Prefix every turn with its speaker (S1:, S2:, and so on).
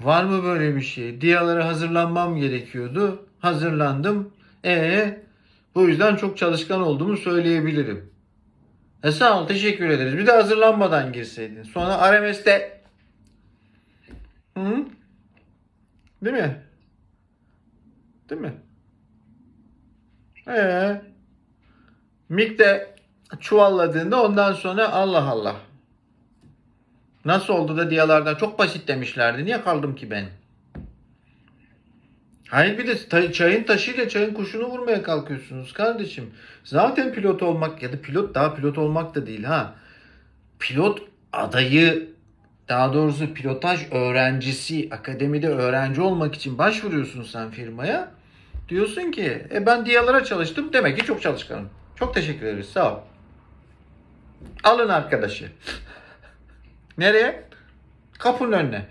S1: Var mı böyle bir şey? Diyalara hazırlanmam gerekiyordu. Hazırlandım. E bu yüzden çok çalışkan olduğumu söyleyebilirim. E sağ ol teşekkür ederiz. Bir de hazırlanmadan girseydin. Sonra RMS'de Hı? Değil mi? Değil mi? Ee, Mik de çuvalladığında ondan sonra Allah Allah. Nasıl oldu da diyalardan çok basit demişlerdi. Niye kaldım ki ben? Hayır bir de çayın taşıyla çayın kuşunu vurmaya kalkıyorsunuz kardeşim. Zaten pilot olmak ya da pilot daha pilot olmak da değil ha. Pilot adayı daha doğrusu pilotaj öğrencisi akademide öğrenci olmak için başvuruyorsun sen firmaya. Diyorsun ki e ben diyalara çalıştım demek ki çok çalışkanım. Çok teşekkür ederiz sağ ol. Alın arkadaşı. Nereye? Kapının önüne.